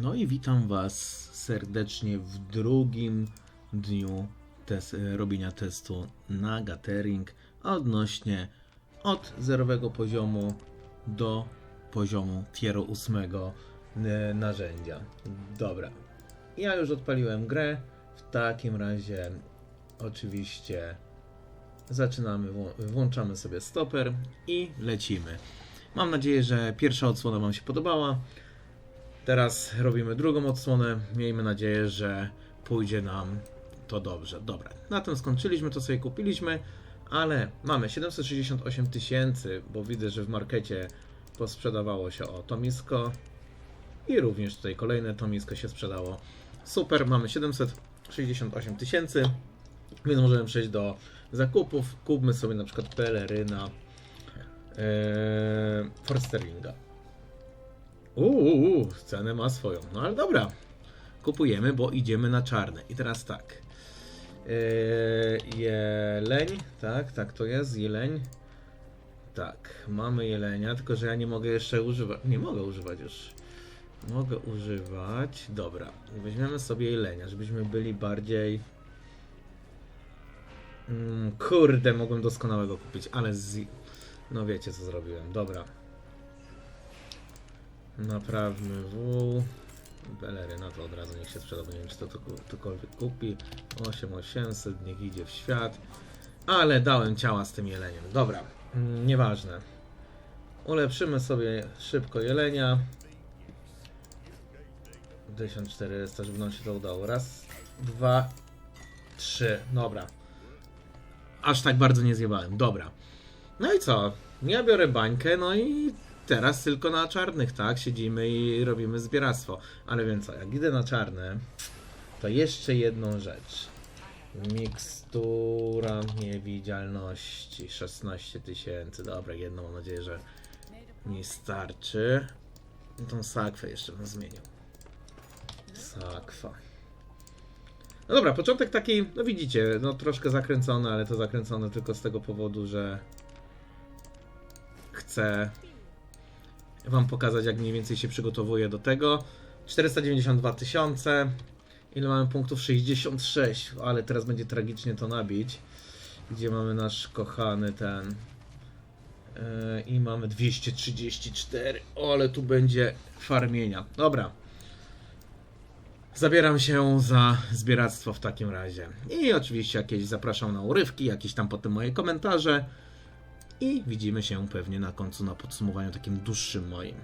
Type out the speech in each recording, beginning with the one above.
No i witam Was serdecznie w drugim dniu tes- robienia testu na gathering odnośnie od zerowego poziomu do poziomu tieru 8 e, narzędzia. Dobra, ja już odpaliłem grę. W takim razie oczywiście zaczynamy, włączamy sobie stoper i lecimy. Mam nadzieję, że pierwsza odsłona Wam się podobała. Teraz robimy drugą odsłonę. Miejmy nadzieję, że pójdzie nam to dobrze. Dobra, na tym skończyliśmy, to sobie kupiliśmy, ale mamy 768 tysięcy, bo widzę, że w markecie posprzedawało się o Tomisko i również tutaj kolejne Tomisko się sprzedało. Super, mamy 768 tysięcy, więc możemy przejść do zakupów. Kupmy sobie na przykład peleryna ee, Forsterlinga. Uuu, cenę ma swoją. No ale dobra. Kupujemy, bo idziemy na czarne. I teraz tak. Yy, jeleń. Tak, tak to jest. Jeleń. Tak, mamy jelenia, tylko że ja nie mogę jeszcze używać. Nie mogę używać już. Mogę używać. Dobra, weźmiemy sobie jelenia, żebyśmy byli bardziej. Mm, kurde, mogłem doskonałego kupić, ale z. No wiecie co zrobiłem. Dobra. Naprawmy W. Belery na to od razu niech się sprzeda, bo nie wiem czy to to- ktokolwiek kupi. 8800, niech idzie w świat. Ale dałem ciała z tym jeleniem. Dobra, mm, nieważne. Ulepszymy sobie szybko jelenia. 1400, żeby nam się to udało. Raz, dwa, trzy. Dobra. Aż tak bardzo nie zjebałem. Dobra. No i co? Ja biorę bańkę, no i teraz tylko na czarnych, tak? Siedzimy i robimy zbieractwo. Ale więc co, jak idę na czarne, to jeszcze jedną rzecz. Mikstura niewidzialności 16 tysięcy. Dobra, jedną mam nadzieję, że mi starczy. I Tą sakwę jeszcze bym zmienił. Sakwa. No dobra, początek taki, no widzicie, no troszkę zakręcony, ale to zakręcone tylko z tego powodu, że chcę Wam pokazać, jak mniej więcej się przygotowuję do tego. 492 tysiące. Ile mamy punktów? 66, ale teraz będzie tragicznie to nabić. Gdzie mamy nasz kochany ten. Yy, I mamy 234. O, ale tu będzie farmienia. Dobra. Zabieram się za zbieractwo w takim razie. I oczywiście jakieś zapraszam na urywki, jakieś tam potem moje komentarze. I widzimy się pewnie na końcu na podsumowaniu takim dłuższym moim.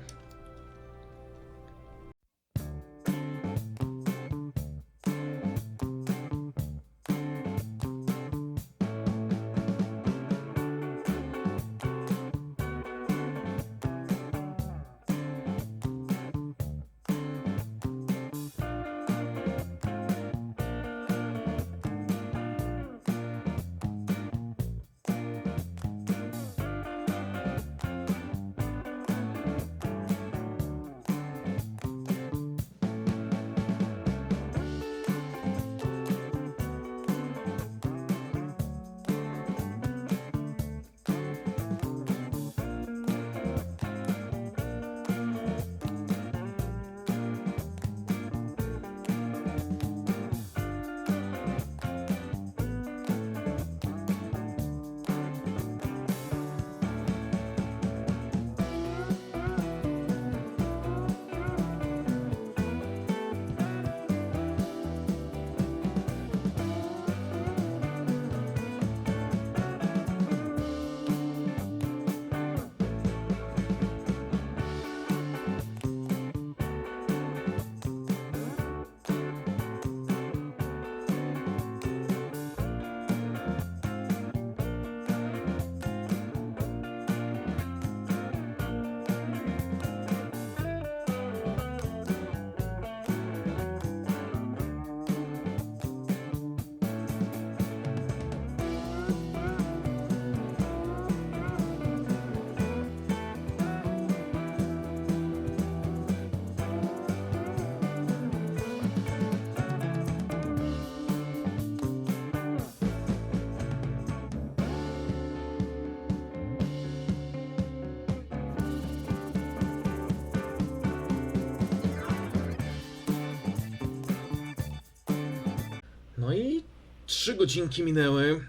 Trzy godzinki minęły.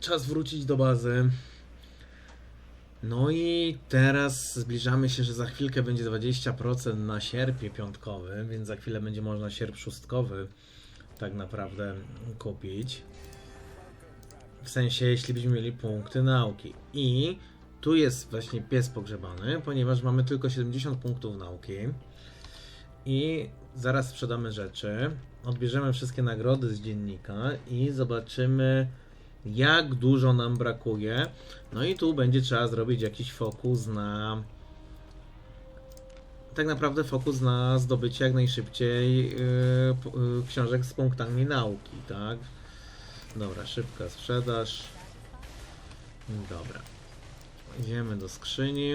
Czas wrócić do bazy. No i teraz zbliżamy się, że za chwilkę będzie 20% na sierpie piątkowy, więc za chwilę będzie można sierp szóstkowy tak naprawdę kupić. W sensie, jeśli byśmy mieli punkty nauki. I tu jest właśnie pies pogrzebany, ponieważ mamy tylko 70 punktów nauki. I zaraz sprzedamy rzeczy, odbierzemy wszystkie nagrody z dziennika i zobaczymy, jak dużo nam brakuje. No i tu będzie trzeba zrobić jakiś fokus na. Tak naprawdę fokus na zdobycie jak najszybciej yy, yy, książek z punktami nauki, tak? Dobra, szybka sprzedaż. Dobra. Idziemy do skrzyni.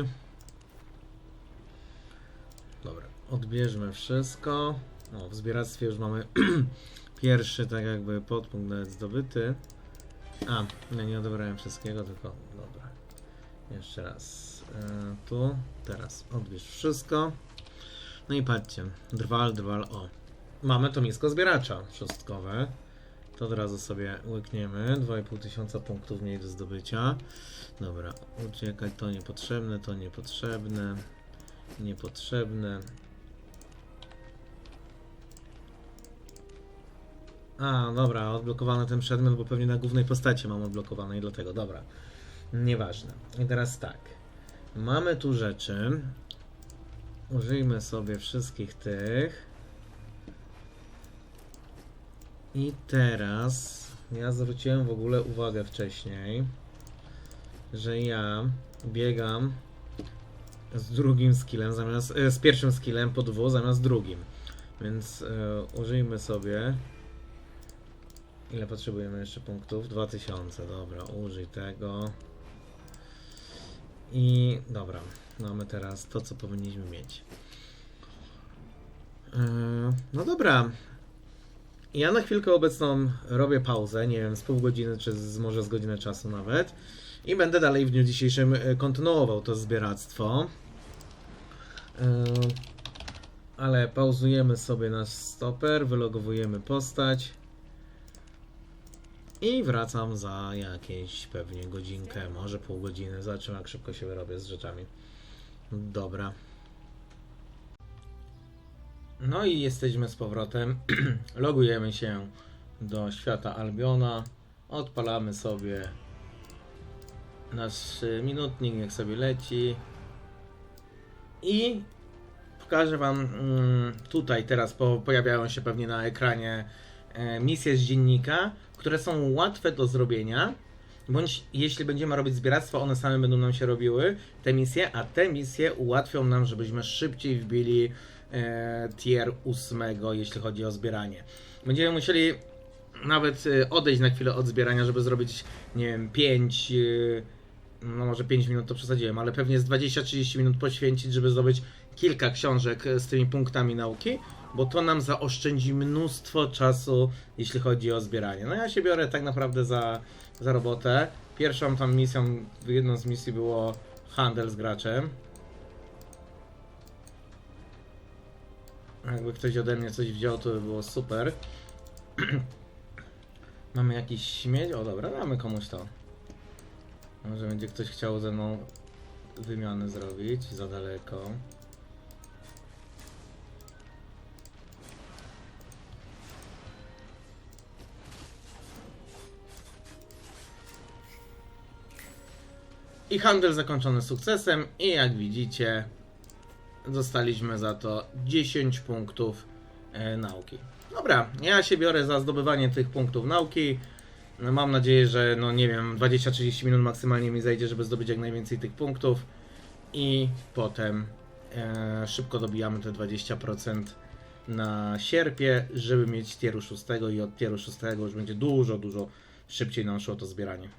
Dobra, odbierzmy wszystko. O, w zbieractwie już mamy pierwszy, tak jakby podpunkt nawet zdobyty. A, ja nie odebrałem wszystkiego, tylko dobra. Jeszcze raz. E, tu, teraz odbierz wszystko. No i patrzcie, drwal, drwal, o. Mamy to misko zbieracza szóstkowe. To od razu sobie łykniemy. 2,5 tysiąca punktów mniej do zdobycia. Dobra, uciekać to niepotrzebne, to niepotrzebne, niepotrzebne. A, dobra, odblokowany ten przedmiot, bo pewnie na głównej postaci mam odblokowany i dlatego, dobra. Nieważne. I teraz tak. Mamy tu rzeczy. Użyjmy sobie wszystkich tych. I teraz ja zwróciłem w ogóle uwagę wcześniej, że ja biegam z drugim skillem zamiast, e, z pierwszym skillem po dwu zamiast drugim. Więc e, użyjmy sobie Ile potrzebujemy jeszcze punktów? 2000, dobra, użyj tego. I dobra, mamy teraz to, co powinniśmy mieć. Yy, no dobra. Ja na chwilkę obecną robię pauzę, nie wiem, z pół godziny, czy z, może z godziny czasu nawet. I będę dalej w dniu dzisiejszym e, kontynuował to zbieractwo. Yy, ale pauzujemy sobie nasz stoper, wylogowujemy postać. I wracam za jakieś pewnie godzinkę, może pół godziny. Zobaczymy, jak szybko się wyrobię z rzeczami. Dobra. No i jesteśmy z powrotem. Logujemy się do świata Albiona. Odpalamy sobie nasz minutnik, niech sobie leci. I pokażę Wam mm, tutaj teraz po, pojawiają się pewnie na ekranie e, misje z dziennika, które są łatwe do zrobienia. Bądź jeśli będziemy robić zbieractwo, one same będą nam się robiły, te misje, a te misje ułatwią nam, żebyśmy szybciej wbili e, tier 8, jeśli chodzi o zbieranie. Będziemy musieli nawet e, odejść na chwilę od zbierania, żeby zrobić, nie wiem, 5, e, no może 5 minut to przesadziłem, ale pewnie z 20-30 minut poświęcić, żeby zdobyć kilka książek z tymi punktami nauki, bo to nam zaoszczędzi mnóstwo czasu, jeśli chodzi o zbieranie. No ja się biorę tak naprawdę za, za robotę. Pierwszą tam misją, jedną z misji było handel z graczem. Jakby ktoś ode mnie coś wziął, to by było super. mamy jakiś śmieć? O dobra, damy komuś to. Może będzie ktoś chciał ze mną wymianę zrobić za daleko. I handel zakończony sukcesem i jak widzicie dostaliśmy za to 10 punktów e, nauki. Dobra, ja się biorę za zdobywanie tych punktów nauki. No, Mam nadzieję, że no nie wiem, 20-30 minut maksymalnie mi zajdzie, żeby zdobyć jak najwięcej tych punktów i potem e, szybko dobijamy te 20% na sierpie, żeby mieć tieru 6 i od tieru 6 już będzie dużo, dużo szybciej nam szło to zbieranie.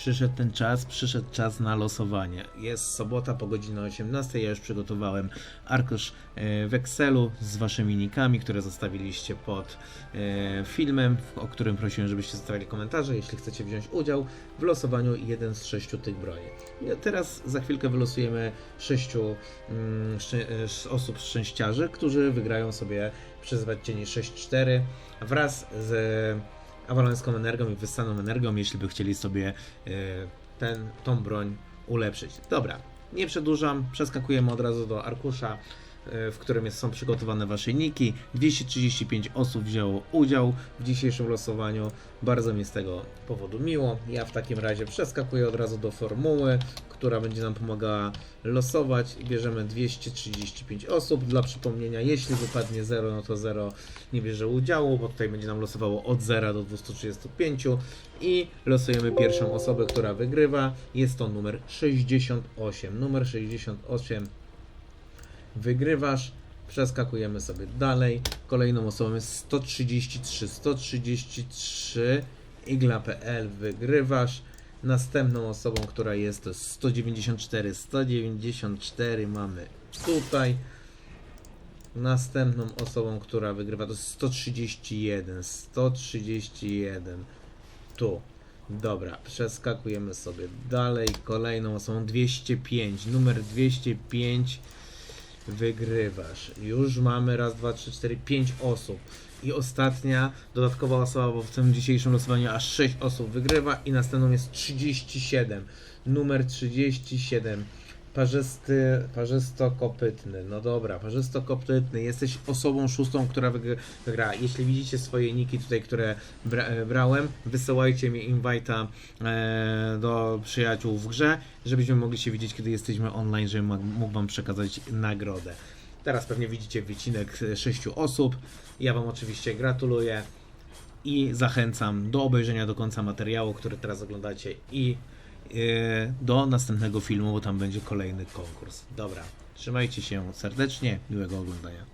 Przyszedł ten czas, przyszedł czas na losowanie. Jest sobota po godzinie 18. Ja już przygotowałem arkusz e, w Excelu z waszymi nikami, które zostawiliście pod e, filmem, o którym prosiłem, żebyście zostawili komentarze, jeśli chcecie wziąć udział w losowaniu jeden z sześciu tych broni. Teraz za chwilkę wylosujemy sześciu mm, e, osób szczęściarzy, którzy wygrają sobie przyzwać cieni 6-4 wraz z awalońską energią i wyssaną energią, jeśli by chcieli sobie e, ten, tą broń ulepszyć. Dobra, nie przedłużam, przeskakujemy od razu do arkusza, e, w którym są przygotowane wasze niki. 235 osób wzięło udział w dzisiejszym losowaniu. Bardzo mi z tego powodu miło. Ja w takim razie przeskakuję od razu do formuły, która będzie nam pomagała losować. Bierzemy 235 osób. Dla przypomnienia, jeśli wypadnie 0, no to 0 nie bierze udziału, bo tutaj będzie nam losowało od 0 do 235 i losujemy pierwszą osobę, która wygrywa. Jest to numer 68. Numer 68 wygrywasz. Przeskakujemy sobie dalej. Kolejną osobą jest 133. 133 igla.pl wygrywasz. Następną osobą, która jest, to jest 194. 194 mamy tutaj. Następną osobą, która wygrywa, to jest 131. 131 tu. Dobra, przeskakujemy sobie dalej. Kolejną osobą 205. Numer 205 wygrywasz. Już mamy raz, dwa, trzy, cztery, pięć osób. I ostatnia dodatkowa osoba, bo w tym dzisiejszym losowaniu aż 6 osób wygrywa i następną jest 37. Numer 37. Parzysty, parzysto-kopytny. No dobra, parzysto-kopytny. Jesteś osobą szóstą, która wygr- wygra. Jeśli widzicie swoje niki tutaj, które bra- brałem, wysyłajcie mi invite'a e, do przyjaciół w grze, żebyśmy mogli się widzieć, kiedy jesteśmy online, żebym mógł- wam przekazać nagrodę. Teraz pewnie widzicie wycinek e, sześciu osób. Ja wam oczywiście gratuluję i zachęcam do obejrzenia do końca materiału, który teraz oglądacie i do następnego filmu, bo tam będzie kolejny konkurs. Dobra, trzymajcie się serdecznie, miłego oglądania.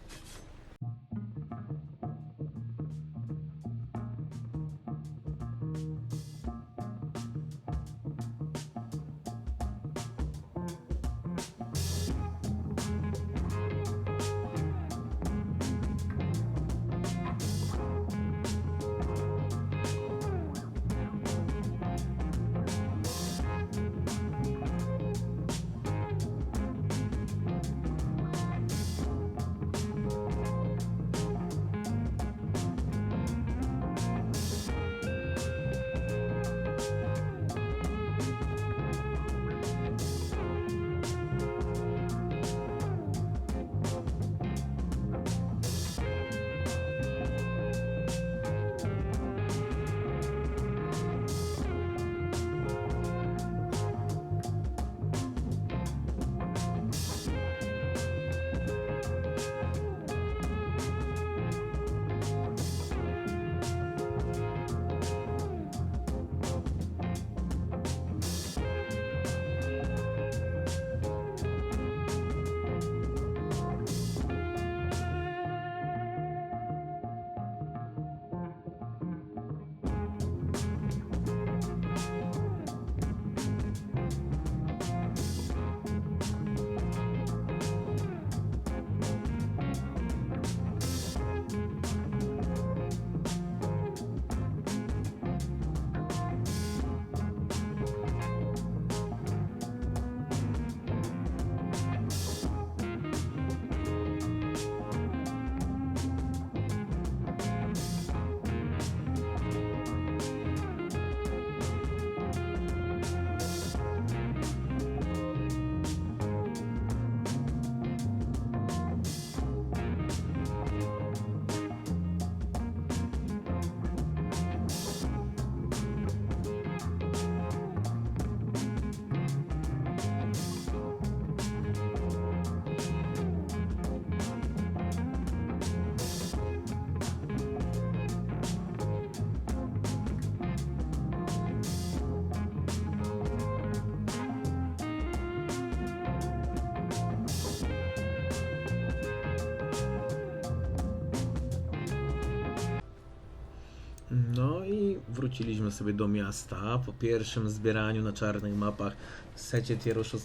No i wróciliśmy sobie do miasta po pierwszym zbieraniu na czarnych mapach w secie tieru 6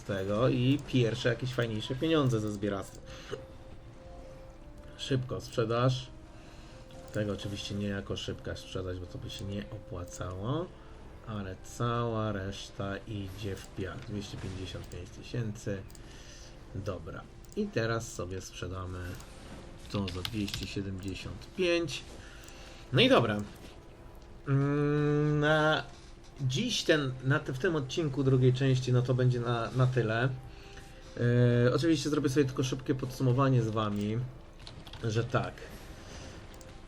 i pierwsze jakieś fajniejsze pieniądze ze zbieractwa. Szybko sprzedaż. Tego oczywiście nie jako szybka sprzedaż, bo to by się nie opłacało. Ale cała reszta idzie w piach. 255 tysięcy. Dobra. I teraz sobie sprzedamy to za 275. No i dobra. Na dziś ten, na te, w tym odcinku drugiej części, no to będzie na, na tyle. E, oczywiście zrobię sobie tylko szybkie podsumowanie z wami, że tak.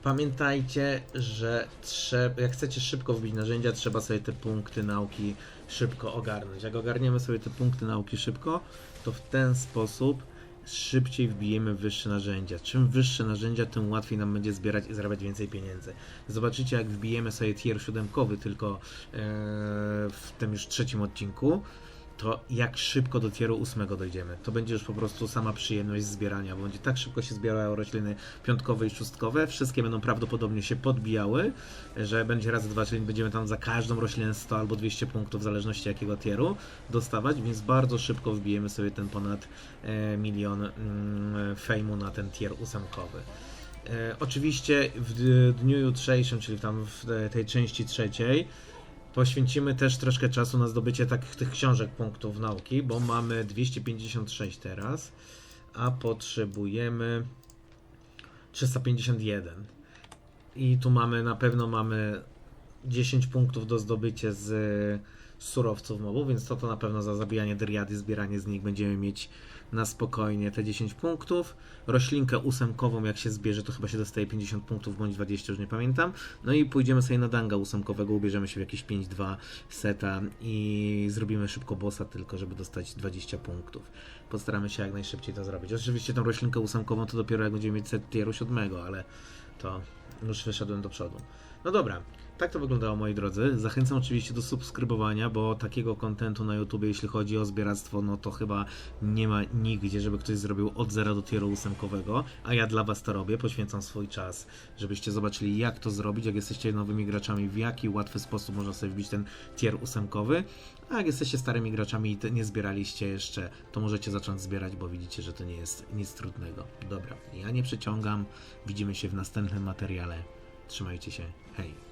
Pamiętajcie, że trzeba, jak chcecie szybko wbić narzędzia, trzeba sobie te punkty nauki szybko ogarnąć. Jak ogarniemy sobie te punkty nauki szybko, to w ten sposób szybciej wbijemy wyższe narzędzia. Czym wyższe narzędzia, tym łatwiej nam będzie zbierać i zarabiać więcej pieniędzy. Zobaczycie, jak wbijemy sobie tier 7 tylko e, w tym już trzecim odcinku, to jak szybko do tieru 8 dojdziemy. To będzie już po prostu sama przyjemność zbierania, bo będzie tak szybko się zbierały rośliny piątkowe i szóstkowe, wszystkie będą prawdopodobnie się podbijały, że będzie raz dwa, czyli będziemy tam za każdą roślinę 100 albo 200 punktów, w zależności jakiego tieru dostawać, więc bardzo szybko wbijemy sobie ten ponad e, milion mm, fejmu na ten tier ósemkowy. E, oczywiście w dniu jutrzejszym, czyli tam w te- tej części trzeciej, poświęcimy też troszkę czasu na zdobycie takich tych książek punktów nauki, bo mamy 256 teraz, a potrzebujemy 351. I tu mamy, na pewno mamy 10 punktów do zdobycia z surowców mobu, więc to to na pewno za zabijanie dryady, zbieranie z nich będziemy mieć na spokojnie te 10 punktów. Roślinkę ósemkową, jak się zbierze, to chyba się dostaje 50 punktów bądź 20, już nie pamiętam. No i pójdziemy sobie na danga ósemkowego, ubierzemy się w jakieś 5-2 seta i zrobimy szybko bossa, tylko żeby dostać 20 punktów. Postaramy się jak najszybciej to zrobić. Oczywiście tą roślinkę ósemkową to dopiero jak będziemy mieć set tieru 7, ale to już wyszedłem do przodu. No dobra, tak to wyglądało moi drodzy. Zachęcam oczywiście do subskrybowania, bo takiego kontentu na YouTube, jeśli chodzi o zbieractwo, no to chyba nie ma nigdzie, żeby ktoś zrobił od zera do tieru ósemkowego, a ja dla Was to robię, poświęcam swój czas, żebyście zobaczyli jak to zrobić, jak jesteście nowymi graczami, w jaki łatwy sposób można sobie wbić ten tier ósemkowy, a jak jesteście starymi graczami i nie zbieraliście jeszcze, to możecie zacząć zbierać, bo widzicie, że to nie jest nic trudnego. Dobra, ja nie przeciągam, widzimy się w następnym materiale. Trzymajcie się, hej!